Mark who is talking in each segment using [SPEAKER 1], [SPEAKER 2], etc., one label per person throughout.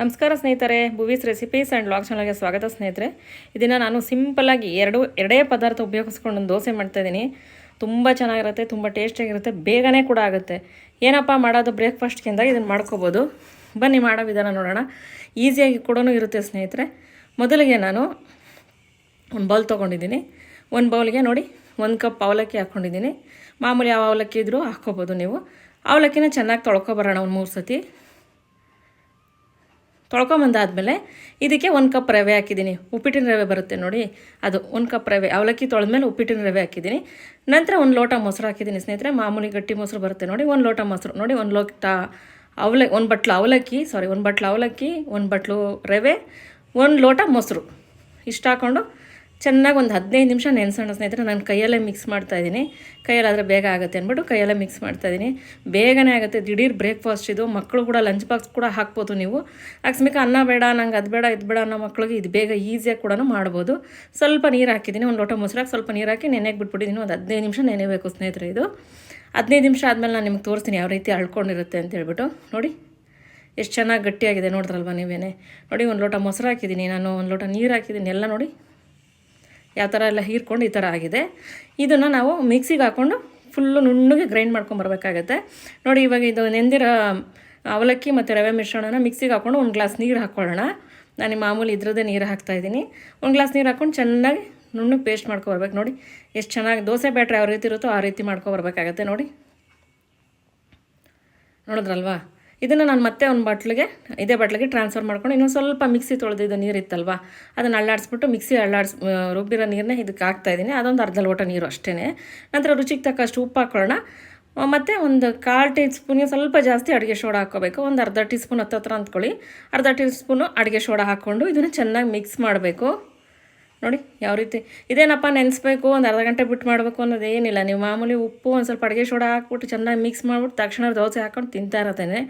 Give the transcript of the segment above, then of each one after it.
[SPEAKER 1] ನಮಸ್ಕಾರ ಸ್ನೇಹಿತರೆ, ಭುವೀಸ್ recipes and log ಚಾನಲ್ಗೆ ಸ್ವಾಗತ ಸ್ನೇಹಿತರೆ. ಇದನ್ನು ನಾನು ಸಿಂಪಲ್ಲಾಗಿ ಎರಡು, ಎರಡೇ ಪದಾರ್ಥ ಉಪಯೋಗಿಸ್ಕೊಂಡು ದೋಸೆ ಮಾಡ್ತಾಯಿದ್ದೀನಿ ತುಂಬ ಚೆನ್ನಾಗಿರುತ್ತೆ, ತುಂಬ ಟೇಸ್ಟಿಯಾಗಿರುತ್ತೆ ಬೇಗನೆ ಕೂಡ ಆಗುತ್ತೆ. ಏನಪ್ಪ ಮಾಡೋದು ಬ್ರೇಕ್ಫಾಸ್ಟ್ಗಿಂತ ಇದನ್ನು ಮಾಡ್ಕೋಬೋದು. ಬನ್ನಿ ಮಾಡೋ ವಿಧಾನ ನೋಡೋಣ. ಈಸಿಯಾಗಿ ಕೂಡ ಇರುತ್ತೆ ಸ್ನೇಹಿತರೆ. ಮೊದಲಿಗೆ ನಾನು ಒಂದು ಬೌಲ್ ತೊಗೊಂಡಿದ್ದೀನಿ. ಒಂದು ಬೌಲ್ಗೆ ನೋಡಿ, ಒಂದು ಕಪ್ ಅವಲಕ್ಕಿ ಹಾಕ್ಕೊಂಡಿದ್ದೀನಿ ಮಾಮೂಲಿ ಯಾವ ಅವಲಕ್ಕಿ ಇದ್ದರೂ ಹಾಕ್ಕೋಬೋದು ನೀವು. ಅವಲಕ್ಕಿನ ಚೆನ್ನಾಗಿ ತೊಳ್ಕೊಬರೋಣ ಒಂದು ಮೂರು ಸತಿ. ತೊಳ್ಕೊಂಬಂದಾದಮೇಲೆ ಇದಕ್ಕೆ ಒಂದು ಕಪ್ ರವೆ ಹಾಕಿದ್ದೀನಿ. ಉಪ್ಪಿಟ್ಟಿನ ರವೆ ಬರುತ್ತೆ ನೋಡಿ. ಅದು ಒಂದು ಕಪ್ ರವೆ, ಅವಲಕ್ಕಿ ತೊಳೆದ್ಮೇಲೆ ಉಪ್ಪಿಟ್ಟಿನ ರವೆ ಹಾಕಿದ್ದೀನಿ. ನಂತರ ಒಂದು ಲೋಟ ಮೊಸರು ಹಾಕಿದ್ದೀನಿ ಸ್ನೇಹಿತರೆ. ಮಾಮೂಲಿ ಗಟ್ಟಿ ಮೊಸರು ಬರುತ್ತೆ ನೋಡಿ. ಒಂದು ಲೋಟ ಮೊಸರು ನೋಡಿ. ಒಂದು ಲೋಟ ಅವಲ, ಒಂದು ಬಟ್ಲು ಅವಲಕ್ಕಿ ಸಾರಿ ಒಂದು ಬಟ್ಲು ಅವಲಕ್ಕಿ, ಒಂದು ಬಟ್ಲು ರವೆ, ಒಂದು ಲೋಟ ಮೊಸರು. ಇಷ್ಟು ಹಾಕ್ಕೊಂಡು ಚೆನ್ನಾಗಿ ಒಂದು ಹದಿನೈದು ನಿಮಿಷ ನೆನೆಸೋಣ ಸ್ನೇಹಿತರೆ, ನಾನು ಕೈಯಲ್ಲೇ ಮಿಕ್ಸ್ ಮಾಡ್ತಾಯಿದ್ದೀನಿ ಕೈಯಲ್ಲಾದರೆ ಬೇಗ ಆಗುತ್ತೆ ಅಂದ್ಬಿಟ್ಟು ಕೈಯಲ್ಲೇ ಮಿಕ್ಸ್ ಮಾಡ್ತಾಯಿದ್ದೀನಿ ಬೇಗನೆ ಆಗುತ್ತೆ, ದಿಢೀರ್ ಬ್ರೇಕ್ಫಾಸ್ಟ್ ಇದು. ಮಕ್ಕಳು ಕೂಡ ಲಂಚ್ ಬಾಕ್ಸ್ ಕೂಡ ಹಾಕ್ಬೋದು ನೀವು. ಅಕಸ್ಮಿಕ ಅನ್ನ ಬೇಡ, ನಂಗೆ ಅದು ಬೇಡ, ಇದು ಬೇಡ ಅನ್ನೋ ಮಕ್ಕಳಿಗೆ ಇದು ಬೇಗ ಈಸಿಯಾಗಿ ಕೂಡ ಮಾಡ್ಬೋದು. ಸ್ವಲ್ಪ ನೀರು ಹಾಕಿದ್ದೀನಿ, ಒಂದು ಲೋಟ ಮೊಸರಾಗಿ ಸ್ವಲ್ಪ ನೀರು ಹಾಕಿ ನೆನೆಗೆ ಬಿಟ್ಬಿಟ್ಟಿದ್ದೀನಿ. ಒಂದು ಹದಿನೈದು ನಿಮಿಷ ನೆನೆಬೇಕು ಸ್ನೇಹಿತರೆ ಇದು. ಹದಿನೈದು ನಿಮಿಷ ಆದಮೇಲೆ ನಾನು ನಿಮ್ಗೆ ತೋರಿಸ್ತೀನಿ ಯಾವ ರೀತಿ ಅಳ್ಕೊಂಡಿರುತ್ತೆ ಅಂತ ಹೇಳ್ಬಿಟ್ಟು. ನೋಡಿ, ಎಷ್ಟು ಚೆನ್ನಾಗಿ ಗಟ್ಟಿಯಾಗಿದೆ ನೋಡಿದ್ರಲ್ವ ನೀವೇನೆ. ನೋಡಿ, ಒಂದು ಲೋಟ ಮೊಸರು ಹಾಕಿದ್ದೀನಿ ನಾನು, ಒಂದು ಲೋಟ ನೀರು ಹಾಕಿದ್ದೀನಿ. ಎಲ್ಲ ನೋಡಿ. ಯಾವ ಥರ ಎಲ್ಲ ಹೀರ್ಕೊಂಡು ಈ ಥರ ಆಗಿದೆ. ಇದನ್ನು ನಾವು ಮಿಕ್ಸಿಗೆ ಹಾಕ್ಕೊಂಡು ಫುಲ್ಲು ನುಣ್ಣಗೆ ಗ್ರೈಂಡ್ ಮಾಡ್ಕೊಂಬರ್ಬೇಕಾಗತ್ತೆ ನೋಡಿ, ಇವಾಗ ಇದು ನೆಂದಿರೋ ಅವಲಕ್ಕಿ ಮತ್ತು ರವೆ ಮಿಶ್ರಣನ ಮಿಕ್ಸಿಗೆ ಹಾಕ್ಕೊಂಡು ಒಂದು ಗ್ಲಾಸ್ ನೀರು ಹಾಕ್ಕೊಳ್ಳೋಣ ನಾನು ಮಾಮೂಲಿ ಇದ್ರದ್ದೇ ನೀರು ಹಾಕ್ತಾಯಿದ್ದೀನಿ ಒಂದು ಗ್ಲಾಸ್ ನೀರು ಹಾಕ್ಕೊಂಡು ಚೆನ್ನಾಗಿ ನುಣ್ಣಗೆ ಪೇಸ್ಟ್ ಮಾಡ್ಕೊಬರ್ಬೇಕು ನೋಡಿ, ಎಷ್ಟು ಚೆನ್ನಾಗಿ ದೋಸೆ ಬ್ಯಾಟ್ರಿ ಯಾವ ರೀತಿ ಇರುತ್ತೋ ಆ ರೀತಿ ಮಾಡ್ಕೊಬರ್ಬೇಕಾಗತ್ತೆ ನೋಡಿ. ನೋಡಿದ್ರಲ್ವಾ? ಇದನ್ನು ನಾನು ಮತ್ತೆ ಒಂದು ಬಾಟ್ಲಿಗೆ, ಇದೇ ಬಟ್ಲಿಗೆ ಟ್ರಾನ್ಸ್ಫರ್ ಮಾಡ್ಕೊಂಡು ಇನ್ನೊಂದು ಸ್ವಲ್ಪ ಮಿಕ್ಸಿ ತೊಳೆದಿದ್ದು ನೀರು ಇತ್ತಲ್ವ, ಅದನ್ನು ಅಳ್ಳಾಡಿಸ್ಬಿಟ್ಟು ಮಿಕ್ಸಿ ಅಳ್ಳಾಡ್ಸ್ ರುಬ್ಬಿರೋ ನೀರನ್ನ ಇದಕ್ಕೆ ಹಾಕ್ತಾಯಿದ್ದೀನಿ ಅದೊಂದು ಅರ್ಧ ಲೋಟ ನೀರು ಅಷ್ಟೇ ನಂತರ ರುಚಿಗೆ ತಕ್ಕಷ್ಟು ಉಪ್ಪು ಹಾಕೊಳ್ಳೋಣ. ಮತ್ತು ಒಂದು ಕಾಲು ಟೀ ಸ್ಪೂನಿಗೆ ಸ್ವಲ್ಪ ಜಾಸ್ತಿ ಅಡುಗೆ ಸೋಡಾ ಹಾಕೋಬೇಕು ಒಂದು ಅರ್ಧ ಟೀ ಸ್ಪೂನ್ ಹತ್ತತ್ರ ಅಂದ್ಕೊಳ್ಳಿ ಅರ್ಧ ಟೀ ಸ್ಪೂನು ಅಡುಗೆ ಸೋಡಾ ಹಾಕ್ಕೊಂಡು ಇದನ್ನು ಚೆನ್ನಾಗಿ ಮಿಕ್ಸ್ ಮಾಡಬೇಕು. ನೋಡಿ, ಯಾವ ರೀತಿ. ಇದೇನಪ್ಪ ನೆನೆಸ್ಬೇಕು, ಒಂದು ಅರ್ಧ ಗಂಟೆ ಬಿಟ್ಟು ಮಾಡಬೇಕು ಅನ್ನೋದೇನಿಲ್ಲ ನೀವು ಮಾಮೂಲಿ ಉಪ್ಪು ಒಂದು ಸ್ವಲ್ಪ ಅಡುಗೆ ಸೋಡಾ ಹಾಕ್ಬಿಟ್ಟು ಚೆನ್ನಾಗಿ ಮಿಕ್ಸ್ ಮಾಡ್ಬಿಟ್ಟು ತಕ್ಷಣ ದೋಸೆ ಹಾಕ್ಕೊಂಡು ತಿಂತಾ ಇರತ್ತೇನೆ.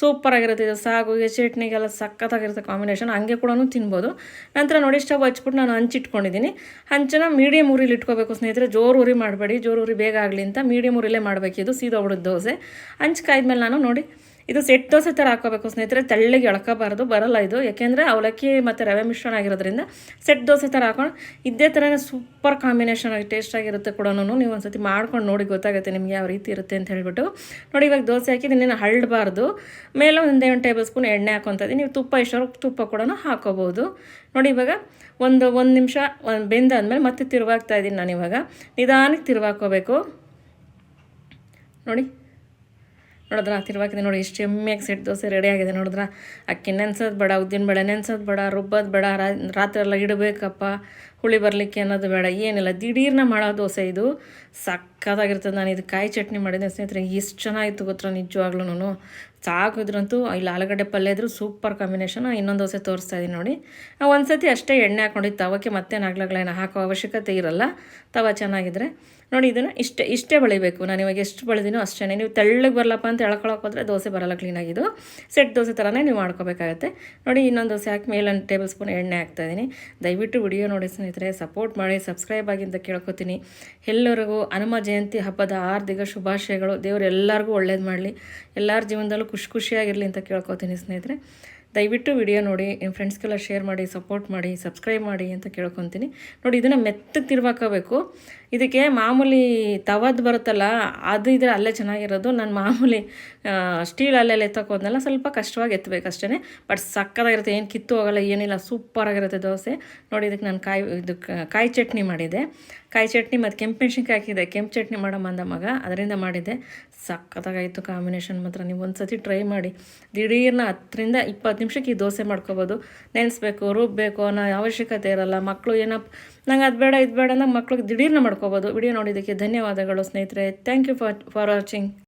[SPEAKER 1] ಸೂಪರಾಗಿರುತ್ತೆ ಇದು. ಸಾಗುಗೆ ಚಟ್ನಿಗೆಲ್ಲ ಸಖತ್ತಾಗಿರುತ್ತೆ ಕಾಂಬಿನೇಷನ್ ಹಂಗೆ ಕೂಡ ತಿನ್ಬೋದು. ನಂತರ ನೋಡಿ ಸ್ಟವ್ ಹಚ್ಬಿಟ್ಟು ನಾನು ಹಂಚಿಟ್ಕೊಂಡಿದ್ದೀನಿ ಹಂಚನ ಮೀಡಿಯಮ್ ಉರಿಲಿ ಇಟ್ಕೋಬೇಕು ಸ್ನೇಹಿತರೆ. ಜೋರು ಉರಿ ಮಾಡಬೇಡಿ. ಜೋರು ಉರಿ ಬೇಗ ಆಗಲಿ ಅಂತ ಮೀಡಿಯಮ್ ಉರಿಲೇ ಮಾಡಬೇಕು ಇದು ಸೀದೋಗ್ಬಿಡೋದು ದೋಸೆ. ಹಂಚ್ ಕಾಯ್ದ್ಮೇಲೆ ನಾನು ನೋಡಿ ಇದು ಸೆಟ್ ದೋಸೆ ಥರ ಹಾಕೋಬೇಕು ಸ್ನೇಹಿತರೆ, ತೆಳ್ಳಗೆ ಎಳ್ಕೋಬಾರ್ದು ಬರಲ್ಲ ಇದು. ಯಾಕೆಂದರೆ ಅವಲಕ್ಕಿ ಮತ್ತು ರವೆ ಮಿಶ್ರಣ ಆಗಿರೋದ್ರಿಂದ ಸೆಟ್ ದೋಸೆ ಥರ ಹಾಕೊಂಡು ಇದೇ ಥರನೇ ಸೂಪರ್ ಕಾಂಬಿನೇಷನ್ ಆಗಿ ಟೇಸ್ಟ್ ಆಗಿರುತ್ತೆ ಕೂಡ ನೀವು ಒಂದು ಸತಿ ಮಾಡ್ಕೊಂಡು ನೋಡಿ, ಗೊತ್ತಾಗುತ್ತೆ ನಿಮಗೆ ಯಾವ ರೀತಿ ಇರುತ್ತೆ ಅಂತ ಹೇಳ್ಬಿಟ್ಟು. ನೋಡಿ, ಇವಾಗ ದೋಸೆ ಹಾಕಿ ಇದನ್ನೇನು ಹಳ್ಳಬಾರ್ದು ಮೇಲೆ ಒಂದೇ ಒಂದು ಟೇಬಲ್ ಸ್ಪೂನ್ ಎಣ್ಣೆ ಹಾಕೊತದೆ ನೀವು ತುಪ್ಪ ಇಷ್ಟವ್ರು ತುಪ್ಪ ಕೂಡ ಹಾಕೋಬೋದು ನೋಡಿ, ಇವಾಗ ಒಂದು ಒಂದು ನಿಮಿಷ, ಒಂದು ಬೆಂದಾದ್ಮೇಲೆ ಮತ್ತೆ ತಿರುವಾಗ್ತಾ ಇದ್ದೀನಿ ನಾನು ಇವಾಗ ನಿಧಾನಕ್ಕೆ ತಿರುವಾಕೋಬೇಕು. ನೋಡಿ. ನೋಡಿದ್ರ ತಿರ್ವಾಕಿದೆ ನೋಡಿ, ಎಷ್ಟು ಎಮ್ಮೆಯಾಗಿ ಸೆಟ್ ದೋಸೆ ರೆಡಿ ಆಗಿದೆ ನೋಡಿದ್ರ ಅಕ್ಕಿ ನೆನ್ಸೋದು ಬೇಡ, ಉದ್ದಿನ ಬೇಡ ನೆನ್ಸೋದು ಬೇಡ, ರುಬ್ಬೋದು ಬೇಡ ರಾತ್ರಿ ಎಲ್ಲ ಇಡಬೇಕಪ್ಪ, ಹುಳಿ ಬರಲಿಕ್ಕೆ ಅನ್ನೋದು ಬೇಡ, ಏನಿಲ್ಲ, ದಿಢೀರ್ನ ಮಾಡೋ ದೋಸೆ ಇದು. ಸಕ್ಕತ್ತಾಗಿರ್ತದೆ ನಾನು ಇದು ಕಾಯಿ ಚಟ್ನಿ ಮಾಡಿದ್ದೆ ಸ್ನೇಹಿತರೆ. ಎಷ್ಟು ಚೆನ್ನಾಗಿತ್ತು ಗೊತ್ತಿರೋ ನಿಜವಾಗ್ಲೂ ಸಾಕಿದ್ರಂತೂ ಇಲ್ಲಿ, ಆಲೂಗಡ್ಡೆ ಪಲ್ಯ ಇದ್ರೂ ಸೂಪರ್ ಕಾಂಬಿನೇಷನ್. ಇನ್ನೊಂದು ದೋಸೆ ತೋರಿಸ್ತಾ ಇದ್ದೀನಿ ನೋಡಿ. ಒಂದು ಸತಿ ಅಷ್ಟೇ ಎಣ್ಣೆ ಹಾಕೊಂಡಿದ್ದು. ತವಕ್ಕೆ ಮತ್ತೆ ನಾಗ್ಲಗಳೇನು ಹಾಕೋ ಅವಶ್ಯಕತೆ ಇರಲ್ಲ. ತವ ಚೆನ್ನಾಗಿದ್ರೆ. ನೋಡಿ ಇದನ್ನು ಇಷ್ಟೇ ಇಷ್ಟೇ ಬಳಿಬೇಕು. ನಾನು ಇವಾಗ ಎಷ್ಟು ಬಳಿದೀನೋ ಅಷ್ಟೇ ನೀವು ತೆಳ್ಳಗೆ ಬರಲಪ್ಪ ಅಂತ ಎಳ್ಕೊಳಕ್ಕೆ ಹೋದರೆ ದೋಸೆ ಬರಲ್ಲ ಕ್ಲೀನಾಗಿದ್ದು ಸೆಟ್ ದೋಸೆ ಥರನೇ ನೀವು ಮಾಡ್ಕೋಬೇಕಾಗತ್ತೆ. ನೋಡಿ ಇನ್ನೊಂದು ದೋಸೆ ಹಾಕಿ ಮೇಲೆ ಟೇಬಲ್ ಸ್ಪೂನ್ ಎಣ್ಣೆ ಹಾಕ್ತಾಯಿದ್ದೀನಿ ದಯವಿಟ್ಟು ವಿಡಿಯೋ ನೋಡಿ ಸ್ನೇಹಿತರೆ. ಸಪೋರ್ಟ್ ಮಾಡಿ, ಸಬ್ಸ್ಕ್ರೈಬ್ ಆಗಿ ಅಂತ ಕೇಳ್ಕೊತೀನಿ. ಎಲ್ಲರಿಗೂ ಹನುಮ ಜಯಂತಿ ಹಬ್ಬದ ಆರ್ಥಿಕ ಶುಭಾಶಯಗಳು. ದೇವರು ಎಲ್ಲರಿಗೂ ಒಳ್ಳೇದು ಮಾಡಲಿ. ಎಲ್ಲರ ಜೀವನದಲ್ಲೂ ಖುಷಿ ಖುಷಿಯಾಗಿರಲಿ ಅಂತ ಕೇಳ್ಕೊತೀನಿ ಸ್ನೇಹಿತರೆ. ದಯವಿಟ್ಟು ವಿಡಿಯೋ ನೋಡಿ, ನಿಮ್ಮ ಫ್ರೆಂಡ್ಸ್ಗೆಲ್ಲ ಶೇರ್ ಮಾಡಿ ಸಪೋರ್ಟ್ ಮಾಡಿ ಸಬ್ಸ್ಕ್ರೈಬ್ ಮಾಡಿ ಅಂತ ಕೇಳ್ಕೊತೀನಿ. ನೋಡಿ, ಇದನ್ನು ಮೆತ್ತಗೆ ತಿರ್ವಾಕೋಬೇಕು. ಇದಕ್ಕೆ ಮಾಮೂಲಿ ತವದ್ದು ಬರುತ್ತಲ್ಲ, ಅದು ಇದ್ರೆ ಅಲ್ಲೇ ಚೆನ್ನಾಗಿರೋದು. ನಾನು ಮಾಮೂಲಿ ಸ್ಟೀಲ್ ಅಲ್ಲೆಲ್ಲ ಎತ್ತಕ್ಕೋದ್ನೆಲ್ಲ ಸ್ವಲ್ಪ ಕಷ್ಟವಾಗಿ ಎತ್ತಬೇಕು ಅಷ್ಟೇ ಬಟ್ ಸಕ್ಕತ್ತಾಗಿರುತ್ತೆ ಏನು ಕಿತ್ತು ಹೋಗಲ್ಲ, ಏನಿಲ್ಲ, ಸೂಪರಾಗಿರುತ್ತೆ ದೋಸೆ. ನೋಡಿ, ಇದಕ್ಕೆ ನಾನು ಕಾಯಿ, ಇದು ಕಾಯಿ ಚಟ್ನಿ ಮಾಡಿದೆ. ಕಾಯಿ ಚಟ್ನಿ ಮತ್ತು ಕೆಂಪು ಮೆಣಸಿನ್ಕಾಯಿ ಹಾಕಿದೆ. ಕೆಂಪು ಚಟ್ನಿ ಮಾಡೋ ಅಂದ ಮಗ, ಅದರಿಂದ ಮಾಡಿದ್ದೆ ಸಕ್ಕತ್ತಾಗಾಯಿತು ಕಾಂಬಿನೇಷನ್ ಮಾತ್ರ. ನೀವು ಒಂದು ಸತಿ ಟ್ರೈ ಮಾಡಿ. ದಿಢೀರ್ನ ಹತ್ತರಿಂದ ಇಪ್ಪತ್ತು ನಿಮಿಷಕ್ಕೆ ಈ ದೋಸೆ ಮಾಡ್ಕೋಬೋದು. ನೆನೆಸ್ಬೇಕು ರುಬ್ಬಬೇಕು ಅನ್ನೋ ಅವಶ್ಯಕತೆ ಇರಲ್ಲ. ಮಕ್ಕಳು ಏನಪ್ಪ ನಂಗೆ ಅದು ಬೇಡ, ಇದು ಬೇಡ ಅಂದ್ರೆ ಮಕ್ಳಿಗೆ ದಿಢೀರ್ನ ಮಾಡ್ಕೋಬೋದು. ವಿಡಿಯೋ ನೋಡಿದ್ದಕ್ಕೆ ಧನ್ಯವಾದಗಳು ಸ್ನೇಹಿತರೆ. Thank you for for watching